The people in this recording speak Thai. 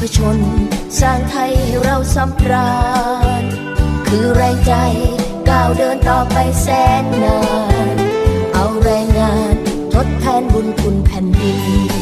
พชน สร้างไทยให้เราสำราญ คือแรงใจก้าวเดินต่อไปแสนนาน เอาแรงงานทดแทนบุญคุณแผ่นดิน